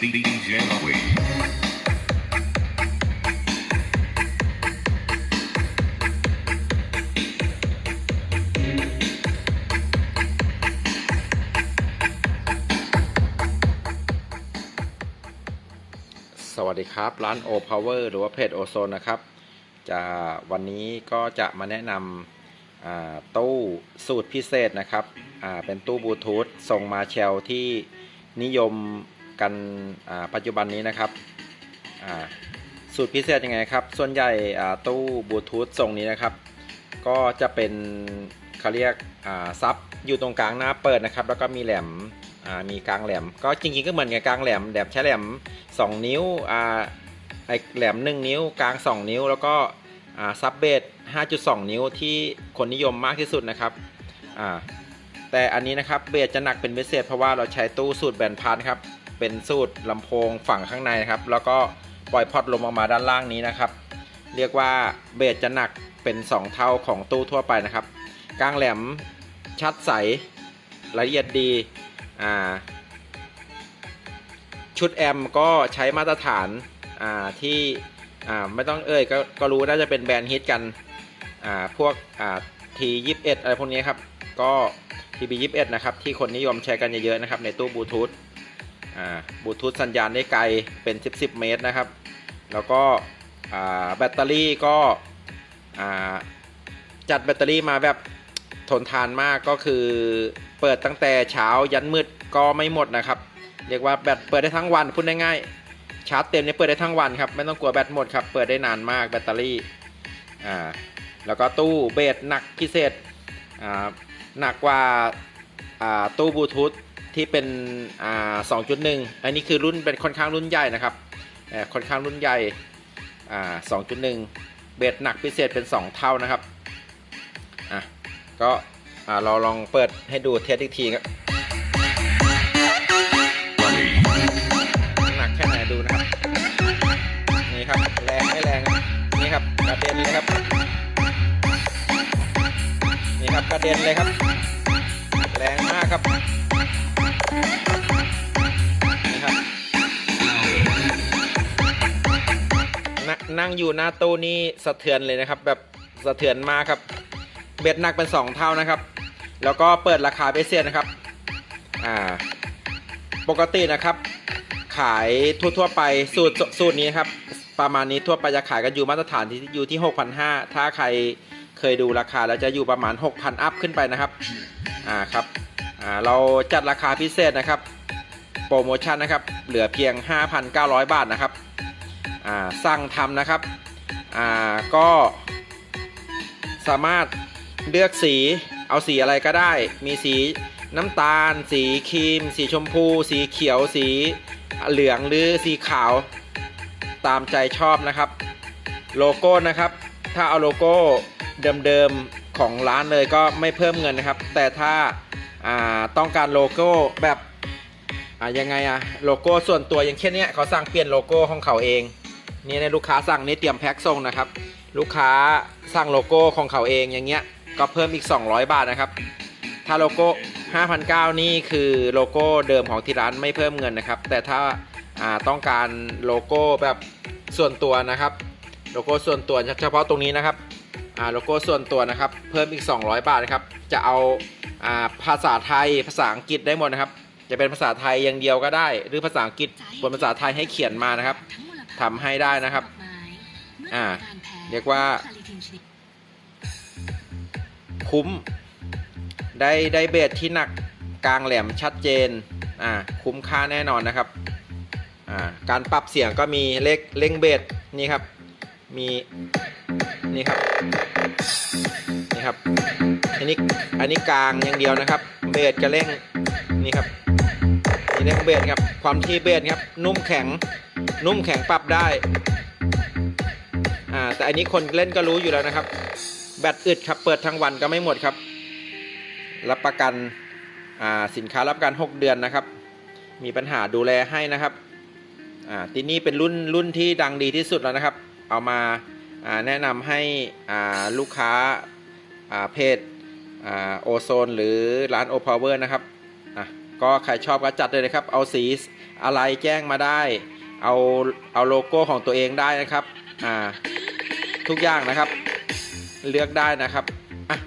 สวัสดีครับ ร้าน O Power หรือว่าเพจ O Zone นะครับจะวันนี้ก็จะมาแนะนำตู้สูตรพิเศษนะครับเป็นตู้บลูทูธทรงมาเชลที่นิยม กันปัจจุบันนี้นะครับสูตรพิเศษยังไงครับ ส่วนใหญ่ตู้บลูทูธทรงนี้นะครับ ก็จะเป็นเขาเรียกซับอยู่ตรงกลางหน้าเปิดนะครับ แล้วก็มีแหลมมีกลางแหลม ก็จริงๆก็เหมือนกับกลางแหลมแหลมใช้แหลม 2 นิ้วไอแหลม 1 นิ้ว กลาง 2 นิ้ว แล้วก็ซับเบส5.2 นิ้วที่คนนิยมมากที่สุดนะครับแต่อันนี้นะครับเบสจะหนักเป็นพิเศษเพราะว่าเราใช้ตู้สูตรแบนพาร์ทครับ เป็นสูตรลำโพงฝั่งข้างในครับ แล้วก็ปล่อยพอดลมออกมาด้านล่างนี้นะครับ เรียกว่าเบสจะหนักเป็น 2 เท่าของตู้ทั่วไปนะครับกลางแหลมชัดใสละเอียดดีอ่าชุดแอมก็ใช้มาตรฐานอ่าที่อ่าไม่ต้องเอ่ยก็ก็รู้น่าจะเป็นแบรนด์ฮิตกันอ่าพวกอ่าทียี่สิบเอ็ดอะไรพวกนี้ครับ ก็ทีบียี่สิบเอ็ดนะครับ ที่คนนิยมใช้กันเยอะๆนะครับ ในตู้บลูทูธ บลูทูธสัญญาณได้ไกลเป็น 10 10 เมตรนะครับ แล้วก็แบตเตอรี่ก็จัดแบตเตอรี่มาแบบทนทานมากก็คือเปิดตั้งแต่เช้ายันมืดก็ไม่หมดนะครับ เรียกว่าแบตเปิดได้ทั้งวันพูดง่ายๆชาร์จเต็มเนี่ยเปิดได้ทั้งวันครับไม่ต้องกลัวแบตหมดครับเปิดได้นานมากแบตเตอรี่อ่าแล้วก็ตู้เบสหนักพิเศษอ่าหนักกว่าอ่าตู้บลูทูธ ที่เป็นอ่า2.1อันนี้คือรุ่นเป็นค่อนข้างรุ่นใหญ่นะครับค่อนข้างรุ่นใหญ่อ่า2.1เบสหนักพิเศษเป็น 2 เท่านะครับอะก็เราลองเปิดให้ดูเทสอีกทีครับหนักแค่ไหนดูนะครับ นี่ครับ แรงไม่แรงครับนี่ครับกระเด็นเลยครับ นี่ครับกระเด็นเลยครับ แรงมากครับ นนั่งอยู่หน้าตู้นี่สะเทือนเลยนะครับ แบบสะเทือนมากครับ เบ็ดหนักเป็น 2 เท่านะครับ แล้วก็เปิดราคาพิเศษนะครับอ่าปกตินะครับ ขายทั่วๆไปสูตรสูตรนี้ครับประมาณนี้ทั่วไปจะขายกันอยู่มาตรฐานที่อยู่ที่6,500ถ้าใครเคยดูราคาแล้วจะอยู่ประมาณ 6,000 อัพขึ้นไปนะครับอ่าครับอ่าเราจัดราคาพิเศษนะครับ โปรโมชั่นนะครับ เหลือเพียง 5,900 บาทนะครับ สั่งทำนะครับก็สามารถเลือกสีเอาสีอะไรก็ได้ มีสีน้ำตาล สีครีม สีชมพู สีเขียว สีเหลืองหรือสีขาวตามใจชอบนะครับ โลโก้นะครับ ถ้าเอาโลโก้เดิมๆของร้านเลยก็ไม่เพิ่มเงินนะครับ แต่ถ้าาต้องการโลโก้แบบยังไงอะโลโก้ส่วนตัวอย่างเช่นเนี้ยเขาสั่งเปลี่ยนโลโก้ของเขาเอง นี่ในลูกค้าสั่งนี่เตรียมแพ็คส่งนะครับ ลูกค้าสั่งโลโก้ของเขาเองอย่างเงี้ยก็เพิ่มอีก 200 บาทนะครับ ถ้าโลโก้5,900นี่คือโลโก้เดิมของที่ร้านไม่เพิ่มเงินนะครับ แต่ถ้าาต้องการโลโก้แบบส่วนตัวนะครับ โลโก้ส่วนตัวเฉพาะตรงนี้นะครับโลโก้ส่วนตัวนะครับ เพิ่มอีก 200 บาทนะครับ จะเอาอาภาษาไทยภาษาอังกฤษได้หมดนะครับ จะเป็นภาษาไทยอย่างเดียวก็ได้ หรือภาษาอังกฤษบนภาษาไทยให้เขียนมานะครับ ทำให้ได้นะครับ อ่า เรียกว่า คุ้ม ได้ได้เบสที่หนักกลางแหลมชัดเจน อ่า คุ้มค่าแน่นอนนะครับ อ่า การปรับเสียงก็มีเลขเล่งเบสนี่ครับ มี นี่ครับ นี่ครับ อันนี้ อันนี้กลางอย่างเดียวนะครับ เบสกับเล่ง นี่ครับ นี่เล่งเบสครับ ความที่เบสครับ นุ่มแข็ง นุ่มแข็งปรับได้อ่าแต่อันนี้คนเล่นก็รู้อยู่แล้วนะครับ แบตอึดครับ เปิดทั้งวันก็ไม่หมดครับ รับประกันอ่าสินค้ารับประกัน 6 เดือนนะครับ มีปัญหาดูแลให้นะครับอ่าที่นี่เป็นรุ่นรุ่นที่ดังดีที่สุดแล้วนะครับ เอามาอ่าแนะนำให้อ่าลูกค้าอ่าเพจอ่าโอโซน หรือร้านโอพาวเวอร์นะครับอะก็ใครชอบก็จัดเลยนะครับ เอาสีอะไรแจ้งมาได้ เอาเอาโลโก้ของตัวเองได้นะครับอ่าทุกอย่างนะครับ เลือกได้นะครับอะ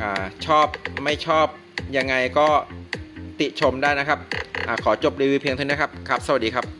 อ่าชอบไม่ชอบยังไงก็ติชมได้นะครับอาขอจบรีวิวเพียงเท่านี้ครับครับ สวัสดีครับ